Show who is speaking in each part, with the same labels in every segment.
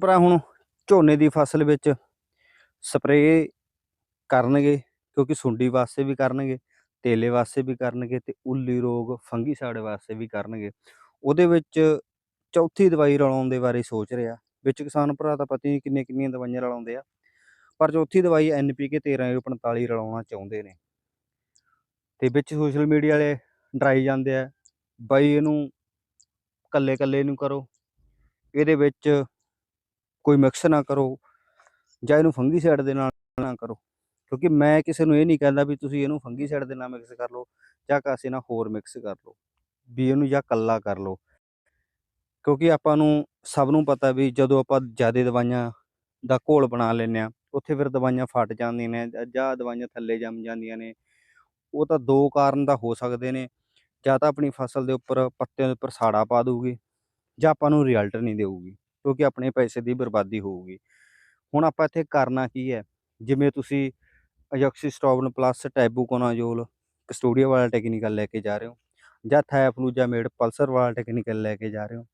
Speaker 1: ਭਰਾ, ਹੁਣ ਝੋਨੇ ਦੀ ਫਸਲ ਵਿੱਚ ਸਪਰੇਅ ਕਰਨਗੇ, ਕਿਉਂਕਿ ਸੁੰਡੀ ਵਾਸਤੇ ਵੀ ਕਰਨਗੇ, ਤੇਲੇ ਵਾਸਤੇ ਵੀ ਕਰਨਗੇ ਤੇ ਉੱਲੀ ਰੋਗ ਫੰਗੀਸਾਈਡ ਵਾਸਤੇ ਵੀ ਕਰਨਗੇ। ਉਹਦੇ ਵਿੱਚ ਚੌਥੀ ਦਵਾਈ ਰਲਾਉਣ ਦੇ ਬਾਰੇ ਸੋਚ ਰਿਹਾ। ਵਿੱਚ ਕਿਸਾਨ ਭਰਾ, ਤਾਂ ਪਤਾ ਨਹੀਂ ਕਿੰਨੇ ਕਿੰਨੀਆਂ ਦਵਾਈਆਂ ਰਲਾਉਂਦੇ ਆ। ਪਰ ਚੌਥੀ ਦਵਾਈ ਐਨਪੀਕੇ 1345 ਰਲਾਉਣਾ ਚਾਹੁੰਦੇ ਨੇ। ਤੇ ਵਿੱਚ ਸੋਸ਼ਲ ਮੀਡੀਆ ਵਾਲੇ ਡਰਾਈ ਜਾਂਦੇ ਆ, ਬਾਈ ਇਹਨੂੰ ਕੱਲੇ ਕੱਲੇ ਨੂੰ ਕਰੋ। ਇਹਦੇ ਵਿੱਚ ਕੋਈ ਮਿਕਸ ਨਾ ਕਰੋ ਜਾਂ ਇਹਨੂੰ ਫੰਗੀਸਾਈਡ ਦੇ ਨਾਲ ਨਾ ਕਰੋ। ਕਿਉਂਕਿ ਮੈਂ ਕਿਸੇ ਨੂੰ ਇਹ ਨਹੀਂ ਕਹਿੰਦਾ ਵੀ ਤੁਸੀਂ ਇਹਨੂੰ ਫੰਗੀਸਾਈਡ ਦੇ ਨਾਲ ਮਿਕਸ ਕਰ ਲਓ ਜਾਂ ਕਾਸੇ ਨਾਲ ਹੋਰ ਮਿਕਸ ਕਰ ਲਓ, ਵੀ ਇਹਨੂੰ ਜਾਂ ਕੱਲਾ ਕਰ ਲਓ। ਕਿਉਂਕਿ ਆਪਾਂ ਨੂੰ ਸਭ ਨੂੰ ਪਤਾ ਵੀ ਜਦੋਂ ਆਪਾਂ ਜ਼ਿਆਦਾ ਦਵਾਈਆਂ ਦਾ ਘੋਲ ਬਣਾ ਲੈਂਦੇ ਆ ਉੱਥੇ ਫਿਰ ਦਵਾਈਆਂ ਫਟ ਜਾਂਦੀਆਂ ਨੇ ਜਾਂ- ਦਵਾਈਆਂ ਥੱਲੇ ਜੰਮ ਜਾਂਦੀਆਂ ਨੇ। ਉਹ ਤਾਂ ਦੋ ਕਾਰਨ ਦਾ ਹੋ ਸਕਦੇ ਨੇ। ਜਾਂ ਤਾਂ ਆਪਣੀ ਫਸਲ ਦੇ ਉੱਪਰ ਪੱਤਿਆਂ ਦੇ ਉੱਪਰ ਸਾੜਾ ਪਾ ਦਊਗੀ ਜਾਂ ਆਪਾਂ ਨੂੰ ਰਿਜ਼ਲਟ ਨਹੀਂ ਦੇਊਗੀ। ਕਿਉਂਕਿ ਆਪਣੇ ਪੈਸੇ ਦੀ ਬਰਬਾਦੀ ਹੋਊਗੀ। ਹੁਣ ਆਪਾਂ ਇੱਥੇ ਕਰਨਾ ਕੀ ਹੈ? ਜਿਵੇਂ ਤੁਸੀਂ ਅਜੋਕਸੀਸਟ੍ਰੋਬਨ ਪਲੱਸ ਟੈਬੂਕੋਨਾਜ਼ੋਲ ਕਸਟੋਡੀਆ ਵਾਲਾ ਟੈਕਨੀਕਲ ਲੈ ਕੇ ਜਾ ਰਹੇ ਹੋ ਜਾਂ ਥਾਇਫਲੂਜਾਮੇਡ ਪਲਸਰ ਵਾਲਾ ਟੈਕਨੀਕਲ ਲੈ ਕੇ ਜਾ ਰਹੇ ਹੋ।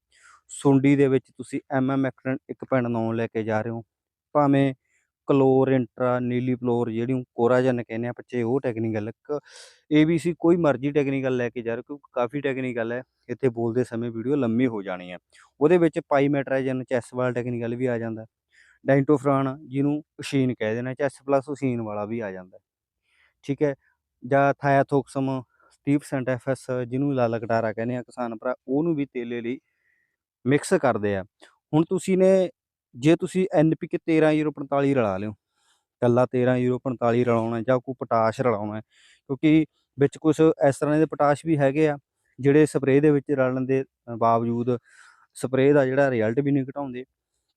Speaker 1: ਸੁੰਡੀ ਦੇ ਵਿੱਚ ਤੁਸੀਂ ਐਮਐਮ ਐਕਟਨ 1.9 ਲੈ ਕੇ ਜਾ ਰਹੇ ਹੋ। ਭਾਵੇਂ ਕਲੋਰ ਇੰਟਰਾ, ਨੀਲੀ ਫਲੋਰ ਜਿਹੜੀ ਕੋਰਾਜਨ ਕਹਿੰਦੇ ਆ ਬੱਚੇ ਉਹ ਟੈਕਨੀਕਲ ਇੱਕ ਏਬੀਸੀ ਕੋਈ ਮਰਜ਼ੀ ਟੈਕਨੀਕਲ ਲੈ ਕੇ ਜਾ ਰਹੇ, ਕਿਉਂਕਿ ਕਾਫੀ ਟੈਕਨੀਕਲ ਹੈ। ਇੱਥੇ ਬੋਲਦੇ ਸਮੇਂ ਵੀਡੀਓ ਲੰਮੀ ਹੋ ਜਾਣੀ ਹੈ। ਉਹਦੇ ਵਿੱਚ ਪਾਈਮੈਟਰਾਜਨ ਚੈਸ ਵਾਲਾ ਟੈਕਨੀਕਲ ਵੀ ਆ ਜਾਂਦਾ ਡਾਈਟੋਫਰਾਨ ਜਿਹਨੂੰ ਉਸ਼ੀਨ ਕਹਿ ਦੇਣਾ ਚੈਸ ਪਲੱਸ ਉਸ਼ੀਨ ਵਾਲਾ ਵੀ ਆ ਜਾਂਦਾ ਠੀਕ ਹੈ, ਜਾਂ ਥਾਇਆਥੋਕਸਮ 30% ਐਫਐਸ ਜਿਹਨੂੰ ਲਾਲਾ ਕਟਾਰਾ ਕਹਿੰਦੇ ਆ ਕਿਸਾਨ ਭਰਾ, ਉਹਨੂੰ ਵੀ ਤੇਲੇ ਲਈ ਮਿਕਸ ਕਰਦੇ ਆ। ਹੁਣ ਤੁਸੀਂ ਨੇ ਜੇ ਤੁਸੀਂ ਐਨਪੀਕੇ 13045 ਰਲਾ ਲਿਓ, ਕੱਲਾ 13045 ਰਲਾਉਣਾ ਜਾਂ ਕੋਈ ਪੋਟਾਸ਼ ਰਲਾਉਣਾ ਕਿਉਂਕਿ ਵਿੱਚ ਕੁਝ ਇਸ ਤਰ੍ਹਾਂ ਦੇ ਪੋਟਾਸ਼ ਵੀ ਹੈਗੇ ਆ, ਜਿਹੜੇ ਸਪਰੇਅ ਦੇ ਵਿੱਚ ਰਲਣ ਦੇ ਬਾਵਜੂਦ ਸਪਰੇਅ ਦਾ ਜਿਹੜਾ ਰਿਜ਼ਲਟ ਵੀ ਨਹੀਂ ਘਟਾਉਂਦੇ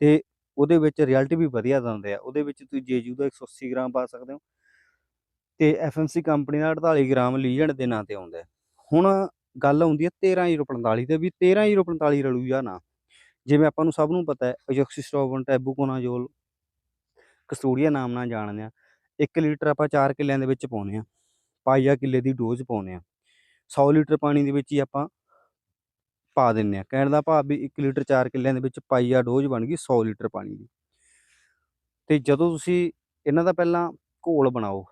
Speaker 1: ਤੇ ਉਹਦੇ ਵਿੱਚ ਰਿਜ਼ਲਟ ਵੀ ਵਧੀਆ ਦਿੰਦੇ ਆ, ਉਹਦੇ ਵਿੱਚ ਤੁਸੀਂ ਜੇਜੂ ਦਾ 180 ਗ੍ਰਾਮ ਪਾ ਸਕਦੇ ਹੋ ਤੇ ਐਫਐਮਸੀ ਕੰਪਨੀ ਦਾ 48 ਗ੍ਰਾਮ ਲੀਜੈਂਡ ਦੇ ਨਾਂ ਤੇ ਆਉਂਦਾ ਹੁਣ ਗੱਲ ਆਉਂਦੀ ਹੈ 13045 ਤੇ ਵੀ 13045 ਰਲੂ ਜਾਂ ਨਾ ਜਿਵੇਂ ਆਪਾਂ ਨੂੰ ਸਭ ਨੂੰ ਪਤਾ ਹੈ ਅਜੋਕਸੀਸਟ੍ਰੋਬਨ ਟੈਬੂਕੋਨਾਜ਼ੋਲ ਕਸਟੋਡੀਆ ਨਾਮ ਨਾਲ ਜਾਣਦੇ ਆ 1 ਲੀਟਰ ਆਪਾਂ 4 ਕਿੱਲਿਆਂ ਦੇ ਵਿੱਚ ਪਾਉਨੇ ਆ ਪਾਈਆ ਕਿੱਲੇ ਦੀ ਡੋਜ਼ ਪਾਉਨੇ ਆ 100 ਲੀਟਰ ਪਾਣੀ ਦੇ ਵਿੱਚ ਹੀ ਆਪਾਂ ਪਾ ਦਿੰਨੇ ਆ ਕਹਿਣ ਦਾ ਭਾਵ ਵੀ 1 ਲੀਟਰ 4 ਕਿੱਲਿਆਂ ਦੇ ਵਿੱਚ ਪਾਈਆ ਡੋਜ਼ ਬਣ ਗਈ 100 ਲੀਟਰ ਪਾਣੀ ਦੀ। ਤੇ ਜਦੋਂ ਤੁਸੀਂ ਇਹਨਾਂ ਦਾ ਪਹਿਲਾਂ ਘੋਲ ਬਣਾਓ,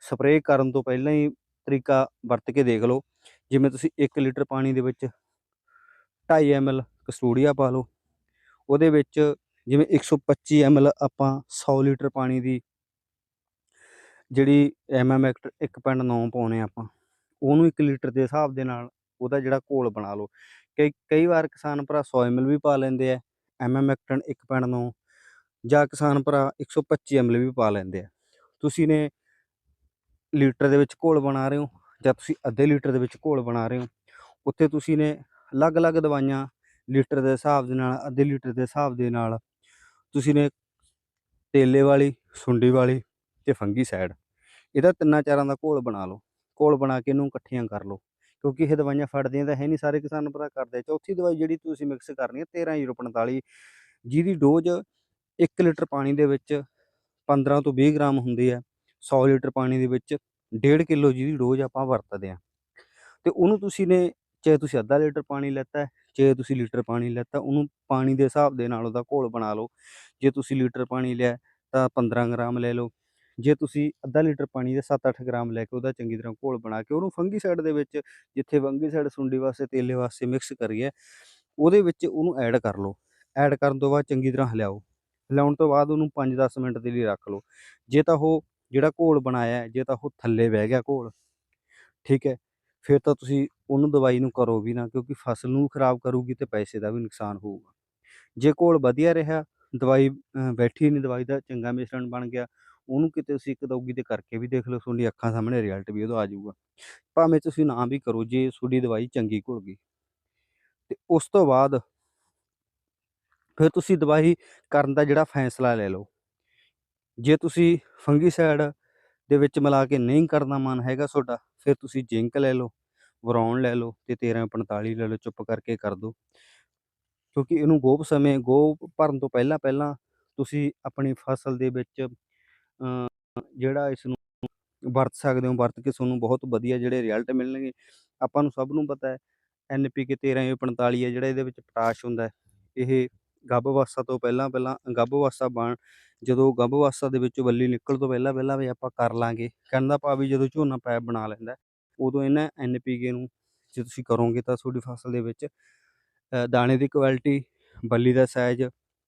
Speaker 1: ਸਪਰੇਅ ਕਰਨ ਤੋਂ ਪਹਿਲਾਂ ਹੀ ਤਰੀਕਾ ਵਰਤ ਕੇ ਦੇਖ ਲਓ। ਜਿਵੇਂ ਤੁਸੀਂ 1 ਲੀਟਰ ਪਾਣੀ ਦੇ ਵਿੱਚ 2.5 ml ਕਸਟੋਡੀਆ ਪਾ ਲਓ ਉਹਦੇ ਵਿੱਚ ਜਿਵੇਂ 125 ml ਆਪਾਂ 100 ਲੀਟਰ ਪਾਣੀ ਦੀ ਜਿਹੜੀ ਐਮਐਮ ਐਕਟ 1.9 ਪਾਉਣੇ ਆਪਾਂ, ਉਹਨੂੰ 1 ਲੀਟਰ ਦੇ ਹਿਸਾਬ ਦੇ ਨਾਲ ਉਹਦਾ ਜਿਹੜਾ ਘੋਲ ਬਣਾ ਲਓ। ਕਈ ਕਈ ਵਾਰ ਕਿਸਾਨ ਭਰਾ 100 ml ਵੀ ਪਾ ਲੈਂਦੇ ਆ ਐਮਐਮ ਐਕਟਨ 1.9 ਜਾਂ ਕਿਸਾਨ ਭਰਾ 125 ml ਵੀ ਪਾ ਲੈਂਦੇ ਆ। ਤੁਸੀਂ ਨੇ ਲੀਟਰ ਦੇ ਵਿੱਚ ਘੋਲ ਬਣਾ ਰਹੇ ਹੋ, ਜਾਂ ਤੁਸੀਂ ਅੱਧੇ ਲੀਟਰ ਦੇ ਵਿੱਚ ਘੋਲ ਬਣਾ ਰਹੇ ਹੋ, ਉੱਥੇ ਤੁਸੀਂ ਨੇ ਅਲੱਗ-ਅਲੱਗ ਦਵਾਈਆਂ ਲੀਟਰ ਦੇ ਹਿਸਾਬ ਦੇ ਨਾਲ, ਅੱਧੇ ਲੀਟਰ ਦੇ ਹਿਸਾਬ ਦੇ ਨਾਲ ਤੁਸੀਂ ਨੇ ਤੇਲੇ ਵਾਲੀ, ਸੁੰਡੀ ਵਾਲੀ ਤੇ ਫੰਗੀਸਾਈਡ ਇਹਦਾ ਤਿੰਨਾਂ ਚਾਰਾਂ ਦਾ ਘੋਲ ਬਣਾ ਲਓ। ਘੋਲ ਬਣਾ ਕੇ ਇਹਨੂੰ ਇਕੱਠੀਆਂ ਕਰ ਲਓ। ਕਿਉਂਕਿ ਇਹ ਦਵਾਈਆਂ ਫੜਦੀਆਂ ਤਾਂ ਹੈ ਨਹੀਂ, ਸਾਰੇ ਕਿਸਾਨ ਭਰਾ ਕਰਦੇ ਚੌਥੀ ਦਵਾਈ ਜਿਹੜੀ ਤੁਸੀਂ ਮਿਕਸ ਕਰਨੀ ਹੈ 13045 ਜਿਹਦੀ ਡੋਜ਼ 1 ਲੀਟਰ ਪਾਣੀ ਦੇ ਵਿੱਚ 15 ਤੋਂ 20 ਗ੍ਰਾਮ ਹੁੰਦੀ ਹੈ 100 ਲੀਟਰ ਪਾਣੀ ਦੇ ਵਿੱਚ 1.5 ਕਿਲੋ ਜਿਹਦੀ ਡੋਜ਼ ਆਪਾਂ ਵਰਤਦੇ ਆ। ਤੇ ਉਹਨੂੰ ਤੁਸੀਂ ਨੇ, ਚਾਹੇ ਤੁਸੀਂ ਅੱਧਾ ਲੀਟਰ ਪਾਣੀ ਲੈਤਾ ਜੇ ਤੁਸੀਂ ਲੀਟਰ ਪਾਣੀ ਲੈਤਾ ਉਹਨੂੰ ਪਾਣੀ ਦੇ ਹਿਸਾਬ ਦੇ ਨਾਲ ਉਹਦਾ ਘੋਲ ਬਣਾ ਲਓ। ਜੇ ਤੁਸੀਂ ਲੀਟਰ ਪਾਣੀ ਲਿਆ ਤਾਂ 15 ਗ੍ਰਾਮ ਲੈ ਲਓ। ਜੇ ਤੁਸੀਂ ਅੱਧਾ ਲੀਟਰ ਪਾਣੀ ਦੇ 7-8 ਗ੍ਰਾਮ ਲੈ ਕੇ ਉਹਦਾ ਚੰਗੀ ਤਰ੍ਹਾਂ ਘੋਲ ਬਣਾ ਕੇ ਉਹਨੂੰ ਫੰਗੀਸਾਈਡ ਦੇ ਵਿੱਚ ਜਿੱਥੇ ਫੰਗੀਸਾਈਡ ਸੁੰਡੀ ਵਾਸਤੇ, ਤੇਲੇ ਵਾਸਤੇ ਮਿਕਸ ਕਰੀਏ, ਉਹਦੇ ਵਿੱਚ ਉਹਨੂੰ ਐਡ ਕਰ ਲਓ। ਐਡ ਕਰਨ ਤੋਂ ਬਾਅਦ ਚੰਗੀ ਤਰ੍ਹਾਂ ਹਿਲਾਓ। ਹਿਲਾਉਣ ਤੋਂ ਬਾਅਦ ਉਹਨੂੰ 5-10 ਮਿੰਟ ਦੇ ਲਈ ਰੱਖ ਲਓ। ਜੇ ਤਾਂ ਉਹ ਜਿਹੜਾ ਘੋਲ ਬਣਾਇਆ, ਜੇ ਤਾਂ ਉਹ ਥੱਲੇ ਬਹਿ ਗਿਆ ਘੋਲ, ਠੀਕ ਹੈ? ਫਿਰ ਤਾਂ ਤੁਸੀਂ ਉਹਨੂੰ ਦਵਾਈ ਨੂੰ ਕਰੋ ਵੀ ਨਾ, ਕਿਉਂਕਿ ਫਸਲ ਨੂੰ ਖਰਾਬ ਕਰੂਗੀ ਤੇ ਪੈਸੇ ਦਾ ਵੀ ਨੁਕਸਾਨ ਹੋਊਗਾ। ਜੇ ਘੋਲ ਵਧੀਆ ਰਿਹਾ, ਦਵਾਈ ਬੈਠੀ ਨਹੀਂ, ਦਵਾਈ ਦਾ ਚੰਗਾ ਮਿਸ਼ਰਣ ਬਣ ਗਿਆ, ਉਹਨੂੰ ਕਿਤੇ ਤੁਸੀਂ ਇੱਕ ਦੋਗੀ ਤੇ ਕਰਕੇ ਵੀ ਦੇਖ ਲਓ, ਤੁਹਾਡੀ ਅੱਖਾਂ ਸਾਹਮਣੇ ਰਿਜ਼ਲਟ ਵੀ ਉਹਦਾ ਆ ਜਾਊਗਾ। ਭਾਵੇਂ ਤੁਸੀਂ ਨਾ ਵੀ ਕਰੋ, ਜੇ ਤੁਹਾਡੀ ਦਵਾਈ ਚੰਗੀ ਘੁਲ ਗਈ। ਤੇ ਉਸ ਤੋਂ ਬਾਅਦ ਫਿਰ ਤੁਸੀਂ ਦਵਾਈ ਕਰਨ ਦਾ ਜਿਹੜਾ ਫੈਸਲਾ ਲੈ ਲਓ। ਜੇ ਤੁਸੀਂ ਫੰਗੀਸਾਈਡ ਦੇ ਵਿੱਚ ਮਿਲਾ ਕੇ ਨਹੀਂ ਕਰਨਾ ਮਨ ਹੈਗਾ ਤੁਹਾਡਾ ਫਿਰ ਤੁਸੀਂ ਜ਼ਿੰਕ ਲੈ ਲਓ ਬਰੌਨ ਲੈ ਲਓ ਤੇ 1345 ਲੈ ਲਓ, ਚੁੱਪ ਕਰਕੇ ਕਰ ਦਿਓ। ਕਿਉਂਕਿ ਇਹਨੂੰ ਗੋਭ ਸਮੇਂ ਗੋਭ ਭਰਨ ਤੋਂ ਪਹਿਲਾਂ ਪਹਿਲਾਂ ਤੁਸੀਂ ਆਪਣੀ ਫਸਲ ਦੇ ਵਿੱਚ ਜਿਹੜਾ ਇਸ ਨੂੰ ਵਰਤ ਸਕਦੇ ਹੋ, ਵਰਤ ਕੇ ਤੁਹਾਨੂੰ ਬਹੁਤ ਵਧੀਆ ਜਿਹੜੇ ਰਿਜ਼ਲਟ ਮਿਲਣਗੇ। ਆਪਾਂ ਨੂੰ ਸਭ ਨੂੰ ਪਤਾ ਹੈ ਐਨਪੀਕੇ 1345 ਹੈ, ਜਿਹੜਾ ਇਹਦੇ ਵਿੱਚ ਪੋਟਾਸ਼ ਹੁੰਦਾ ਇਹ ਗੱਭ ਅਵਸਥਾ ਤੋਂ ਪਹਿਲਾਂ ਪਹਿਲਾਂ ਗੱਭ ਅਵਸਥਾ ਬਣ, ਜਦੋਂ ਗੱਭ ਅਵਸਥਾ ਦੇ ਵਿੱਚੋਂ ਬੱਲੀ ਨਿਕਲ ਤੋਂ ਪਹਿਲਾਂ ਪਹਿਲਾਂ ਵੀ ਆਪਾਂ ਕਰ ਲਾਂਗੇ। ਕਹਿਣ ਦਾ ਭਾਵ ਵੀ ਜਦੋਂ ਝੋਨਾ ਪੈਪ ਬਣਾ ਲੈਂਦਾ, ਉਦੋਂ ਇਹਨਾਂ ਐਨਪੀਕੇ ਨੂੰ, ਜੇ ਤੁਸੀਂ ਕਰੋਗੇ ਤਾਂ ਤੁਹਾਡੀ ਫਸਲ ਦੇ ਵਿੱਚ ਦਾਣੇ ਦੀ ਕੁਆਲਿਟੀ, ਬੱਲੀ ਦਾ ਸਾਈਜ਼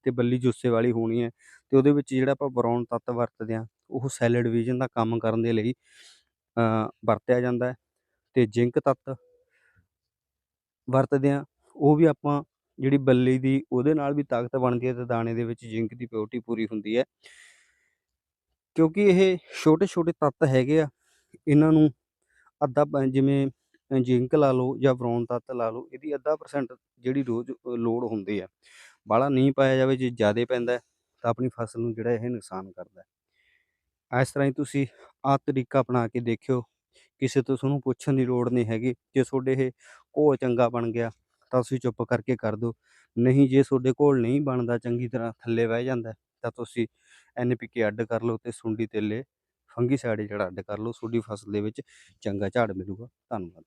Speaker 1: ਤੇ ਬੱਲੀ ਜੁੱਸੇ ਵਾਲੀ ਹੋਣੀ ਹੈ। ਤੇ ਉਹਦੇ ਵਿੱਚ ਜਿਹੜਾ ਆਪਾਂ ਬਰੌਨ ਤੱਤ ਵਰਤਦੇ ਹਾਂ, ਉਹ ਸੈਲ ਡਿਵੀਜ਼ਨ ਦਾ ਕੰਮ ਕਰਨ ਦੇ ਲਈ ਵਰਤਿਆ ਜਾਂਦਾ ਹੈ। ਤੇ ਜ਼ਿੰਕ ਤੱਤ ਵਰਤਦੇ ਹਾਂ, ਉਹ ਵੀ ਆਪਾਂ ਜਿਹੜੀ ਬੱਲੀ ਦੀ ਉਹਦੇ ਨਾਲ ਵੀ ਤਾਕਤ ਬਣਦੀ ਹੈ ਤੇ ਦਾਣੇ ਦੇ ਵਿੱਚ ਜ਼ਿੰਕ ਦੀ ਪਿਓਰਟੀ ਪੂਰੀ ਹੁੰਦੀ ਹੈ। ਕਿਉਂਕਿ ਇਹ ਛੋਟੇ ਛੋਟੇ ਤੱਤ ਹੈਗੇ ਆ, ਇਹਨਾਂ ਨੂੰ ਅੱਧਾ ਜਿਵੇਂ ਜ਼ਿੰਕ ਲਾ ਲਓ ਜਾਂ ਬਰੌਨ ਤੱਤ ਲਾ ਲਓ, ਇਹਦੀ ਅੱਧਾ ਪਰਸੈਂਟ ਜਿਹੜੀ ਰੋਜ਼ ਲੋੜ ਹੁੰਦੀ ਹੈ ਬਾਹਲਾ ਨਹੀਂ ਪਾਇਆ ਜਾਵੇ, ਜੇ ਜ਼ਿਆਦਾ ਪੈਂਦਾ ਤਾਂ ਆਪਣੀ ਫਸਲ ਨੂੰ ਜਿਹੜਾ ਇਹ ਨੁਕਸਾਨ ਕਰਦਾ ਹੈ। ਇਸ ਤਰ੍ਹਾਂ ਹੀ ਤੁਸੀਂ ਆਹ ਤਰੀਕਾ ਅਪਣਾ ਕੇ ਦੇਖਿਓ, ਕਿਸੇ ਤੋਂ ਤੁਹਾਨੂੰ ਪੁੱਛਣ ਦੀ ਲੋੜ ਨਹੀਂ ਹੈਗੀ, ਜੇ ਤੁਹਾਡੇ ਇਹ ਘੋਲ ਚੰਗਾ ਬਣ ਗਿਆ ਤਾਂ ਤੁਸੀਂ ਚੁੱਪ ਕਰਕੇ ਕਰ ਦਿਓ। ਨਹੀਂ ਜੇ ਤੁਹਾਡੇ ਕੋਲ ਨਹੀਂ ਬਣਦਾ ਚੰਗੀ ਤਰ੍ਹਾਂ ਥੱਲੇ ਬਹਿ ਜਾਂਦਾ, ਤਾਂ ਤੁਸੀਂ ਐਨਪੀਕੇ ਅੱਡ ਕਰ ਲਓ ਤੇ ਸੁੰਡੀ ਤੇਲੇ ਫੰਗੀਸਾਈਡ ਜਿਹੜਾ ਅੱਡ ਕਰ ਲਓ, ਤੁਹਾਡੀ ਫਸਲ ਦੇ ਵਿੱਚ ਚੰਗਾ ਝਾੜ ਮਿਲੂਗਾ। ਧੰਨਵਾਦ।